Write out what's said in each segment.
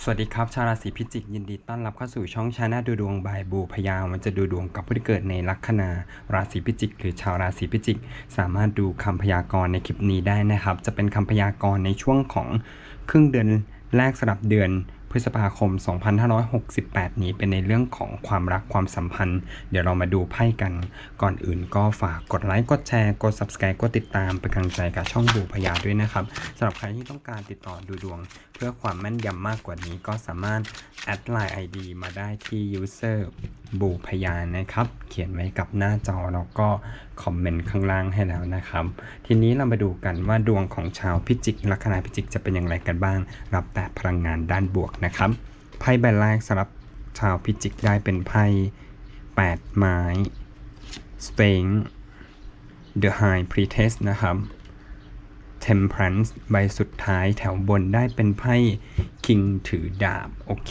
สวัสดีครับ ชาวราศีพิจิก ยินดีต้อนรับเข้าสู่ช่องชาแนลดูดวงบายบูพยาวมันจะดูดวงกับผู้ที่เกิดในลัคนาราศีพิจิก หรือชาวราศีพิจิก สามารถดูคำพยากรณ์ในคลิปนี้ได้นะครับ จะเป็นคำพยากรณ์ในช่วงของครึ่งเดือนแรกสำหรับเดือน พฤษภาคม 2568 นี้เป็นในเรื่องของความรักความสัมพันธ์ เดี๋ยวเรามาดูไพ่กัน ก่อนอื่นก็ฝากกดไลค์ กดแชร์ กด subscribe กดติดตามเป็นกำลังใจกับช่องบูพยาด้วยนะครับสำหรับใครที่ต้องการติดต่อดูดวง เพื่อความแม่นยำมากกว่านี้ก็สามารถแอดไลน์ ID มาได้ที่ user บูพยานะครับ เขียนไว้กับหน้าจอแล้วก็คอมเมนต์ข้างล่างให้แล้วนะครับ ทีนี้เรามาดูกันว่าดวงของชาวพิจิกลัคนาพิจิกจะเป็นอย่างไรกันบ้าง รับแต่พลังงานด้านบวกนะครับ ไพ่ใบแรกสำหรับชาวพิจิกได้เป็นไพ่8 ไม้ Sphinx The High Priestess นะครับ Temperance ใบสุดท้ายแถวบนได้เป็นไพ่ King ถือดาบ โอเค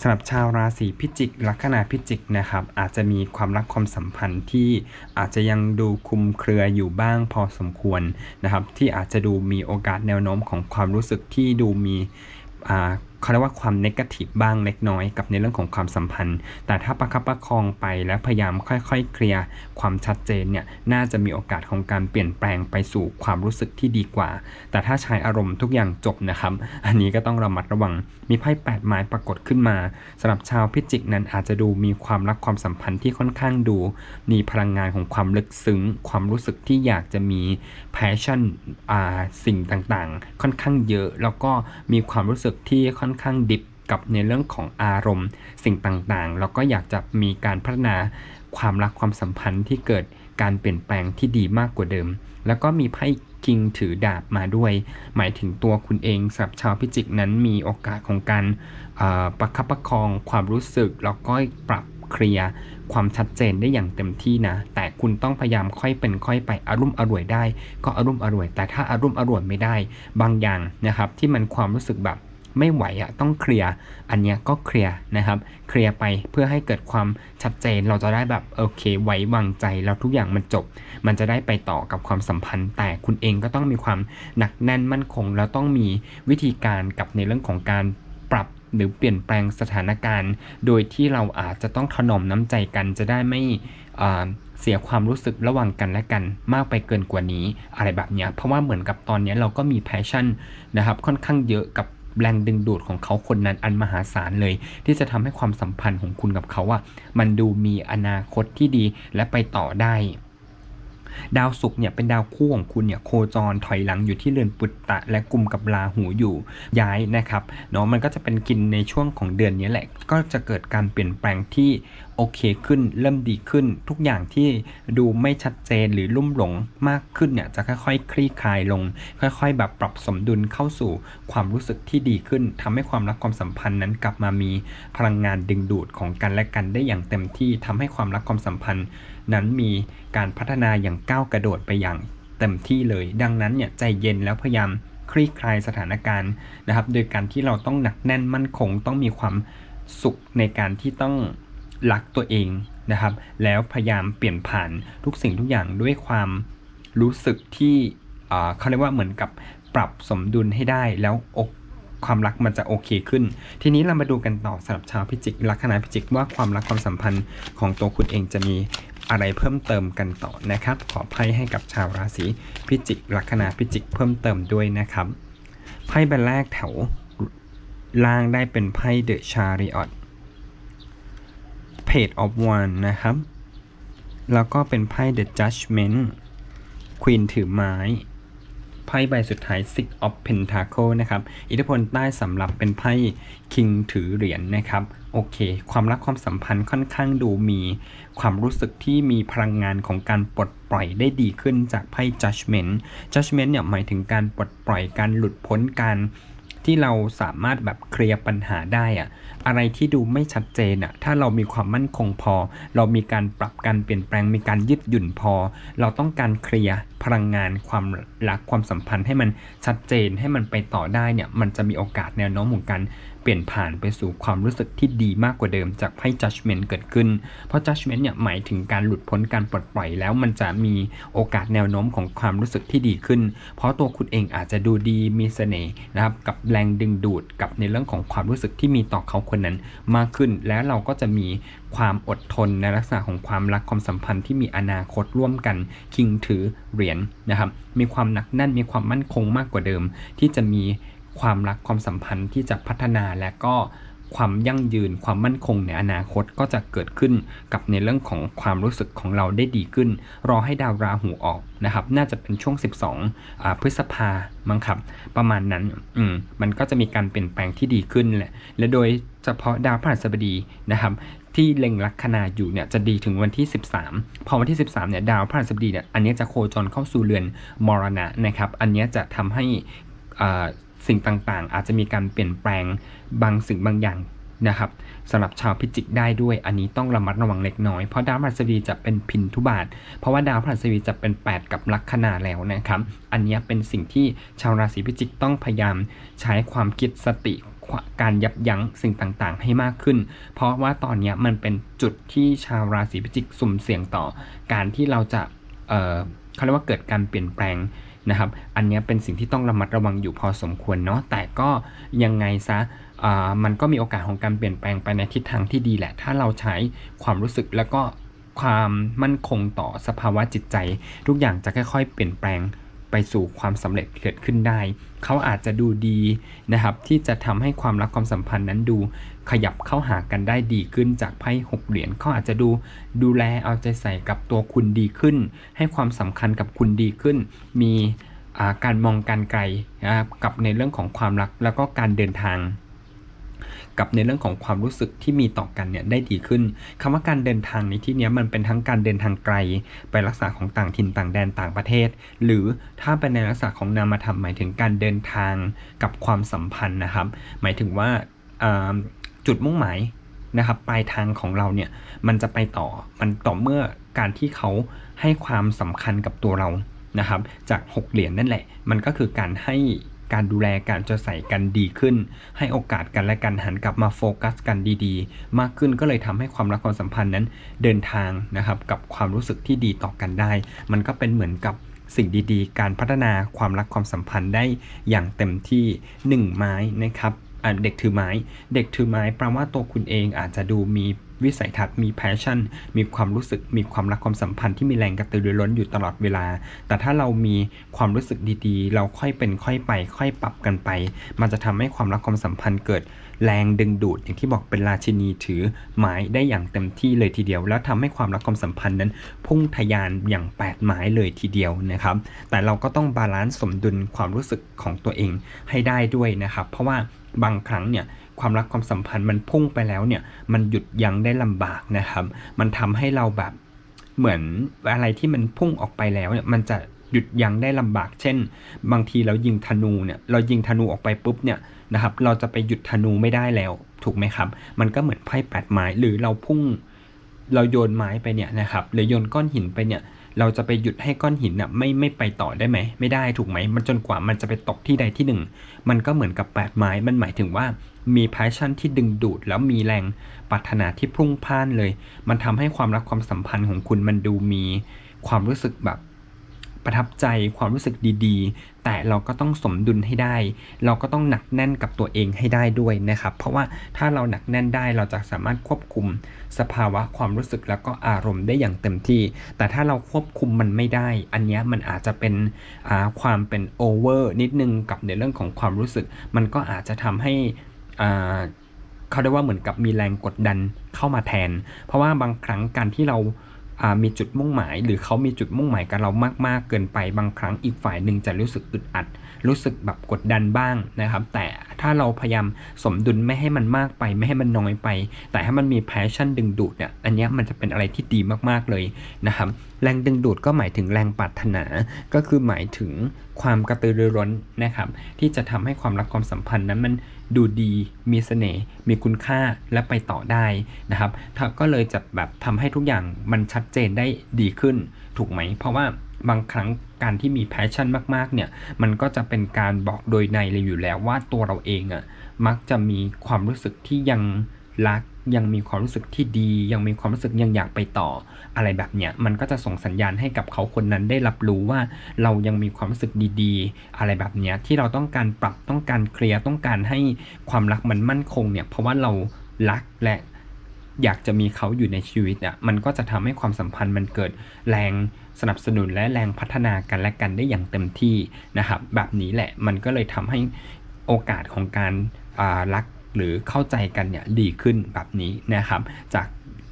สำหรับชาวราศีพิจิก ลัคนาพิจิกนะครับ อาจจะมีความรักความสัมพันธ์ที่อาจจะยังดูคุมเครืออยู่บ้างพอสมควรนะครับ ที่อาจจะดูมีโอกาสแนวโน้มของความรู้สึกที่ดูมีอ่า เขาเรียกว่าความเนกาทีฟบ้างเล็กน้อยกับในเรื่องของความสัมพันธ์ แต่ถ้าประคับประคองไปและพยายามค่อยๆ เคลียร์ความชัดเจนเนี่ยน่าจะมีโอกาสของการเปลี่ยนแปลงไปสู่ความรู้สึกที่ดีกว่า แต่ถ้าใช้อารมณ์ทุกอย่างจบนะครับ อันนี้ก็ต้องระมัดระวัง มีไพ่แปดไม้ปรากฏขึ้นมาสำหรับชาวพิจิกนั้นอาจจะดูมีความรักความสัมพันธ์ที่ค่อนข้างดู มีพลังงานของความลึกซึ้ง ความรู้สึกที่อยากจะมี passion อ่าสิ่งต่างๆ ค่อนข้างเยอะ แล้วก็มีความรู้สึกที่ค่อนอนข้างดิบกับในเรื่องของอารมณ์ สิ่งต่างๆ แล้วก็อยากจะมีการพัฒนาความรักความสัมพันธ์ที่เกิดการเปลี่ยนแปลงที่ดีมากกว่าเดิม แล้วก็มีไพ่คิงถือดาบมาด้วย หมายถึงตัวคุณเองสำหรับชาวพิจิกนั้นมีโอกาสของการประคับประคองความรู้สึก แล้วก็ปรับเคลียร์ความชัดเจนได้อย่างเต็มที่นะ แต่คุณต้องพยายามค่อยเป็นค่อยไปอารมณ์อร่วยได้ ก็อารมณ์อร่วย แต่ถ้าอารมณ์อร่วยไม่ได้ บางอย่างนะครับที่มันความรู้สึกแบบ ไม่ไหวอะต้องเคลียร์อันเนี้ยก็เคลียร์นะครับเคลียร์ไปเพื่อให้เกิดความชัดเจนเราจะได้แบบโอเค ไว้วางใจแล้วทุกอย่างมันจบ มันจะได้ไปต่อกับความสัมพันธ์ แต่คุณเองก็ต้องมีความหนักแน่นมั่นคง แล้วต้องมีวิธีการกับในเรื่องของการปรับหรือเปลี่ยนแปลงสถานการณ์ โดยที่เราอาจจะต้องถนอมน้ำใจกันจะได้ไม่เสียความรู้สึกระหว่างกันและกันมากไปเกินกว่านี้อะไรแบบเนี้ยเพราะว่าเหมือนกับตอนเนี้ยเราก็มีแพชชั่นนะครับค่อนข้างเยอะกับ แรงดึงดูดของเขาคนนั้นอันมหาศาลเลย ที่จะทำให้ความสัมพันธ์ของคุณกับเขาอะมันดูมีอนาคตที่ดีและไปต่อได้ ดาวศุกร์เนี่ยเป็นดาวคู่ของคุณเนี่ยโคจรถอยหลังอยู่ที่เรือนปุตตะ และกลุ่มกับราหูอยู่ย้ายนะครับเนาะมันก็จะเป็นกินในช่วงของเดือนนี้แหละ ก็จะเกิดการเปลี่ยนแปลงที่โอเคขึ้นเริ่มดีขึ้นทุกอย่างที่ดูไม่ชัดเจนหรือลุ่มหลงมากขึ้นเนี่ยจะค่อยๆ คลี่คลายลง ค่อยๆ แบบปรับสมดุลเข้าสู่ความรู้สึกที่ดีขึ้นทำให้ความรักความสัมพันธ์นั้นกลับมามีพลังงานดึงดูดของกันและกันได้อย่างเต็มที่ทำให้ความรักความสัมพันธ์ นั้นมีการพัฒนาอย่างก้าวกระโดดไปอย่างเต็มที่เลย ดังนั้นเนี่ยใจเย็นแล้วพยายามคลี่คลายสถานการณ์นะครับ โดยการที่เราต้องหนักแน่นมั่นคง ต้องมีความสุขในการที่ต้องรักตัวเองนะครับ แล้วพยายามเปลี่ยนผ่านทุกสิ่งทุกอย่างด้วยความรู้สึกที่เขาเรียกว่าเหมือนกับปรับสมดุลให้ได้แล้วอก ความรักมันจะโอเคขึ้น ทีนี้เรามาดูกันต่อสำหรับชาวพิจิกลัคนาพิจิกว่าความรักความสัมพันธ์ของตัวคุณเองจะมีอะไรเพิ่มเติมกันต่อนะครับ ขอไพ่ให้กับชาวราศีพิจิกลัคนาพิจิกเพิ่มเติมด้วยนะครับไพ่ใบแรกแถวล่างได้เป็นไพ่เดอะชาริออตเพจออฟวันนะครับ แล้วก็เป็นไพ่ The Judgment ควีนถือไม้ ไพ่ใบสุดท้าย Six of Pentacle นะครับ อิทธิพลใต้สำหรับเป็นไพ่ King ถือเหรียญนนะครับ โอเค ความรักความสัมพันธ์ค่อนข้างดูมี ความรู้สึกที่มีพลังงานของการปลดปล่อยได้ดีขึ้นจากไพ่ Judgment Judgment เนี่ยหมายถึงการปลดปล่อยการหลุดพ้นการที่เราสามารถแบบเคลียร์ปัญหาได้อะ อะไรที่ดูไม่ชัดเจนอะถ้าเรามีความมั่นคงพอ เรามีการปรับการเปลี่ยนแปลงมีการยืดหยุ่นพอ เราต้องการเคลียร์พลังงานความรักความสัมพันธ์ให้มันชัดเจนให้มันไปต่อได้เนี่ยมันจะมีโอกาสแนวโน้มของการเปลี่ยนผ่านไปสู่ความรู้สึกที่ดีมากกว่าเดิมจากไพ่ judgment เกิดขึ้น เพราะ judgment เนี่ยหมายถึงการหลุดพ้นการปลดปล่อยแล้วมันจะมีโอกาสแนวโน้มของความรู้สึกที่ดีขึ้น เพราะตัวคุณเองอาจจะดูดีมีเสน่ห์นะครับกับแรงดึงดูดกับในเรื่องของความรู้สึกที่มีต่อเขาคนนั้นมากขึ้น แล้วเราก็จะมีความอดทนในลักษณะของความรักความสัมพันธ์ที่มีอนาคตร่วมกันคิงถือเหรียญนะครับ มีความหนักแน่นมีความมั่นคงมากกว่าเดิม ที่จะมีความรักความสัมพันธ์ที่จะพัฒนาและก็ ความยั่งยืน ความมั่นคงในอนาคตก็จะเกิดขึ้นกับในเรื่องของความรู้สึกของเราได้ดีขึ้น รอให้ดาวราหูออกนะครับ น่าจะเป็นช่วง 12อ่าพฤษภามั้งครับ ประมาณนั้นอืมมันก็จะมีการเปลี่ยนแปลงที่ดีขึ้นแหละ และโดยเฉพาะดาวพฤหัสบดีนะครับที่เล็งลัคนาอยู่เนี่ยจะดีถึงวันที่ 13 พอวันที่ 13เนี่ยดาวพฤหัสบดีเนี่ยอันนี้จะโคจรเข้าสู่เรือนมรณะนะครับ อันนี้จะทำให้อ่า สิ่งต่างๆ อาจจะมีการเปลี่ยนแปลงบางสิ่งบางอย่างนะครับสำหรับชาวพิจิกได้ด้วย อันนี้ต้องระมัดระวังเล็กน้อยเพราะดาวพฤหัสบดีจะเป็นพินทุบาท เพราะว่าดาวพฤหัสบดีจะเป็น 8 กับลัคนาแล้วนะครับ อันนี้เป็นสิ่งที่ชาวราศีพิจิกต้องพยายามใช้ความคิดสติการยับยั้งสิ่งต่างๆ ให้มากขึ้น เพราะว่าตอนนี้มันเป็นจุดที่ชาวราศีพิจิกสุ่มเสี่ยงต่อ การที่เราจะเเขาเรียกว่าเกิดการเปลี่ยนแปลง นะครับ อันนี้เป็นสิ่งที่ต้องระมัดระวังอยู่พอสมควรเนาะ แต่ก็ยังไงซะมันก็มีโอกาสของการเปลี่ยนแปลงไปในทิศทางที่ดีแหละ ถ้าเราใช้ความรู้สึกแล้วก็ความมั่นคงต่อสภาวะจิตใจ ทุกอย่างจะค่อยๆ เปลี่ยนแปลง ไปสู่ความสำเร็จเกิดขึ้นได้ เขาอาจจะดูดีนะครับที่จะทำให้ความรักความสัมพันธ์นั้นดูขยับเข้าหากันได้ดีขึ้นจากไพ่หกเหรียญเขาอาจจะดูดูแลเอาใจใส่กับตัวคุณดีขึ้น ให้ความสำคัญกับคุณดีขึ้น มีการมองการไกลกับในเรื่องของความรักแล้วก็การเดินทาง กับในเรื่องของความรู้สึกที่มีต่อกันเนี่ยได้ดีขึ้นคำว่าการเดินทางในที่นี้มันเป็นทั้งการเดินทางไกล ไปลักษณะของต่างถิ่นต่างแดนต่างประเทศ หรือถ้าเป็นในลักษณะของนามธรรมหมายถึงการเดินทางกับความสัมพันธ์นะครับ หมายถึงว่าจุดมุ่งหมายนะครับปลายทางของเราเนี่ยมันจะไปต่อมันต่อเมื่อการที่เขาให้ความสำคัญกับตัวเรานะครับ จากหกเหรียญนั่นแหละ มันก็คือการให้ การดูแลการจะใส่กันดีขึ้น ให้โอกาสกันและกันหันกลับมาโฟกัสกันดีๆ มากขึ้นก็เลยทำให้ความรักความสัมพันธ์นั้นเดินทางนะครับกับความรู้สึกที่ดีต่อกันได้ มันก็เป็นเหมือนกับสิ่งดีๆ การพัฒนาความรักความสัมพันธ์ได้อย่างเต็มที่หนึ่งไม้นะครับเด็กถือไม้ เด็กถือไม้แปลว่าตัวคุณเองอาจจะดูมี วิสัยทัศน์มีแพชชั่น มีความรู้สึกมีความรักความสัมพันธ์ที่มีแรงกระตือรือร้นอยู่ตลอดเวลา แต่ถ้าเรามีความรู้สึกดีๆ เราค่อยเป็นค่อยไป ค่อยปรับกันไป มันจะทำให้ความรักความสัมพันธ์เกิดแรงดึงดูด อย่างที่บอกเป็นราชินีถือไม้ได้อย่างเต็มที่เลยทีเดียว แล้วทำให้ความรักความสัมพันธ์นั้น พุ่งทะยานอย่างแปดไม้เลยทีเดียวนะครับ แต่เราก็ต้องบาลานซ์สมดุลความรู้สึกของตัวเองให้ได้ด้วยนะครับ เพราะว่าบางครั้งเนี่ย ความรักความสัมพันธ์มันพุ่งไปแล้วเนี่ย มันหยุดยั้งได้ลำบากนะครับ มันทำให้เราแบบเหมือนอะไรที่มันพุ่งออกไปแล้วเนี่ยมันจะหยุดยั้งได้ลำบาก เช่น บางทีเรายิงธนูเนี่ยเรายิงธนูออกไปปุ๊บเนี่ยนะครับ เราจะไปหยุดธนูไม่ได้แล้ว ถูกไหมครับ มันก็เหมือนไพ่แปดไม้หรือเราพุ่ง เราโยนไม้ไปเนี่ยนะครับหรือโยนก้อนหินไปเนี่ย เราจะไปหยุดให้ก้อนหินน่ะไม่ไม่ไปต่อได้ไหม ไม่ได้ถูกไหม มันจนกว่ามันจะไปตกที่ใดที่หนึ่ง มันก็เหมือนกับแปดไม้ มันหมายถึงว่ามีพาชั่นที่ดึงดูด แล้วมีแรงปรารถนาที่พุ่งพ่านเลย มันทำให้ความรักความสัมพันธ์ของคุณมันดูมีความรู้สึกแบบ ประทับใจความรู้สึกดีๆ แต่เราก็ต้องสมดุลให้ได้ เราก็ต้องหนักแน่นกับตัวเองให้ได้ด้วยนะครับ เพราะว่าถ้าเราหนักแน่นได้เราจะสามารถควบคุมสภาวะความรู้สึกแล้วก็อารมณ์ได้อย่างเต็มที่ แต่ถ้าเราควบคุมมันไม่ได้ อันนี้มันอาจจะเป็นความเป็นโอเวอร์นิดนึงกับในเรื่องของความรู้สึก มันก็อาจจะทำให้เขาเรียกว่าเหมือนกับมีแรงกดดันเข้ามาแทน เพราะว่าบางครั้งการที่เรา มีจุดมุ่งหมาย หรือเขามีจุดมุ่งหมายกับเรามากๆ เกินไปบางครั้งอีกฝ่ายหนึ่งจะรู้สึกอึดอัด รู้สึกแบบกดดันบ้างนะครับ แต่ถ้าเราพยายามสมดุลไม่ให้มันมากไป ไม่ให้มันน้อยไป แต่ให้มันมีแพชชั่นดึงดูดเนี่ยอันนี้มันจะเป็นอะไรที่ดีมากๆเลยนะครับแรงดึงดูดก็หมายถึงแรงปรารถนา ก็คือหมายถึงความกระตือรือร้นนะครับ ที่จะทำให้ความรักความสัมพันธ์นั้นมัน ดูดีมีเสน่ห์มีคุณค่าและไปต่อได้นะครับถ้าก็เลยจะแบบทำให้ทุกอย่างมันชัดเจนได้ดีขึ้นถูกไหม เพราะว่าบางครั้งการที่มีแพชชั่นมากๆเนี่ยมันก็จะเป็นการบอกโดยในเลยอยู่แล้วว่าตัวเราเองอะ่ะมักจะมีความรู้สึกที่ยังรัก ยังมีความรู้สึกที่ดี ยังมีความรู้สึกยังอยากไปต่อ อะไรแบบเนี้ยมันก็จะส่งสัญญาณให้กับเขาคนนั้นได้รับรู้ว่าเรายังมีความรู้สึกดีๆ อะไรแบบเนี้ยที่เราต้องการปรับต้องการเคลียร์ต้องการให้ความรักมันมั่นคงเนี่ยเพราะว่าเรารักและอยากจะมีเขาอยู่ในชีวิตอะมันก็จะทำให้ความสัมพันธ์มันเกิดแรงสนับสนุนและแรงพัฒนากันและกันได้อย่างเต็มที่นะครับแบบนี้แหละมันก็เลยทำให้โอกาสของการอ่ารัก หรือเข้าใจกันเนี่ยดีขึ้นแบบนี้นะครับ จาก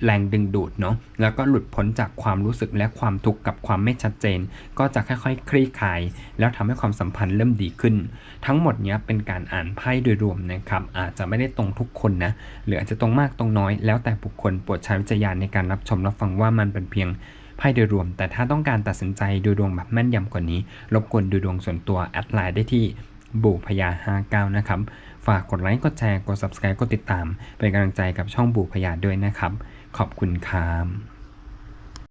แรงดึงดูดเนาะแล้วก็หลุดพ้นจากความรู้สึกและความทุกข์กับความไม่ชัดเจน ก็จะค่อยๆ คลี่คลาย แล้วทำให้ความสัมพันธ์เริ่มดีขึ้น ทั้งหมดเนี้ยเป็นการอ่านไพ่โดยรวมนะครับ อาจจะไม่ได้ตรงทุกคนนะหรืออาจจะตรงมากตรงน้อย แล้วแต่บุคคลโปรดใช้วิจารณญาณในการรับชมรับฟังว่ามันเป็นเพียงไพ่โดยรวม แต่ถ้าต้องการตัดสินใจดูดวงแบบแม่นยำกว่านี้ รบกวนดูดวงส่วนตัวแอดไลน์ได้ที่บูพยา59นะครับ ฝากกดไลค์ กดแชร์ กด subscribe กดติดตาม เป็นกำลังใจกับช่องบูพยาด้วยนะครับ ขอบคุณครับ